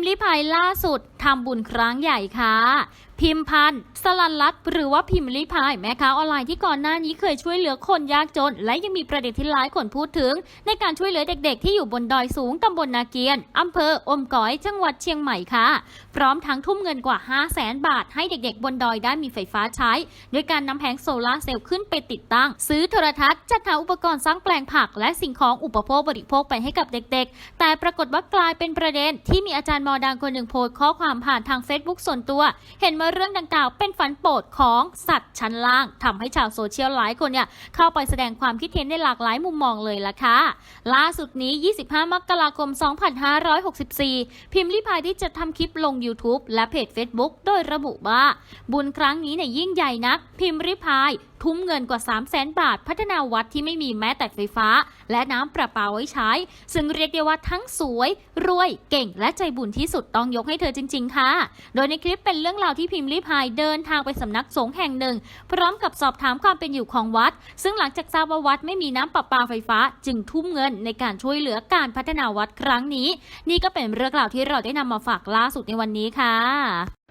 พ์ลิพายล่าสุด ทำบุญครั้งใหญ่ค่ะพิมพ์พันธ์สลันลัตหรือว่าพิมพ์ลิพายแม่ค้าออนไลน์ที่ก่อนหน้านี้เคยช่วยเหลือคนยากจน และยังมีประเด็นที่หลายคนพูดถึง ในการช่วยเหลือเด็กๆ ที่อยู่บนดอยสูงตำบลนาเกียนอำเภออมก๋อยจังหวัดเชียงใหม่ค่ะ พร้อมทั้งทุ่มเงินกว่า 5 0 0แสนบาทให้เด็กๆ บนดอยได้มีไฟฟ้าใช้ ด้วยการนำแผงโซลาร์เซลล์ขึ้นไปติดตั้ง ซื้อโทรทัศน์จัดหาอุปกรณ์สร้างแปลงผัก และสิ่งของอุปโภคบริโภคไปให้กับเด็ก ๆ แต่ปรากฏว่ากลายเป็นประเด็นที่มีอาจารย์มอดังคนหนึ่งโพสต์ข้อความผ่านทาง Facebook ส่วนตัว เห็นว่าเรื่องดังกล่าวเป็นฝันโปรดของสัตว์ชั้นล่างทำให้ชาวโซเชียลหลายคนเนี่ยเข้าไปแสดงความคิดเห็นในหลากหลายมุมมองเลยล่ะค่ะ ล่าสุดนี้ 25 มกราคม 2564 พิมพ์ลิพายที่จะทำคลิปลง YouTube และเพจ Facebook โดยระบุว่าบุญครั้งนี้เนี่ยยิ่งใหญ่นัก พิมพ์ริพาย ทุ่มเงินกว่า 3 0 0แสนบาท พัฒนาวัดที่ไม่มีแม้แต่ไฟฟ้า และน้ำประปาไว้ใช้ ซึ่งเรียกได้ว่าทั้งสวย รวย เก่ง และใจบุญที่สุดต้องยกให้เธอจริงงค่ะ โดยในคลิปเป็นเรื่องราวที่พิมพ์ลิพายเดินทางไปสำนักสงฆ์แห่งหนึ่ง พร้อมกับสอบถามความเป็นอยู่ของวัด ซึ่งหลังจากทราบว่าวัดไม่มีน้ำประปาไฟฟ้า จึงทุ่มเงินในการช่วยเหลือการพัฒนาวัดครั้งนี้ นี่ก็เป็นเรื่องราวที่เราได้นำมาฝากล่าสุดในวันนี้ค่ะ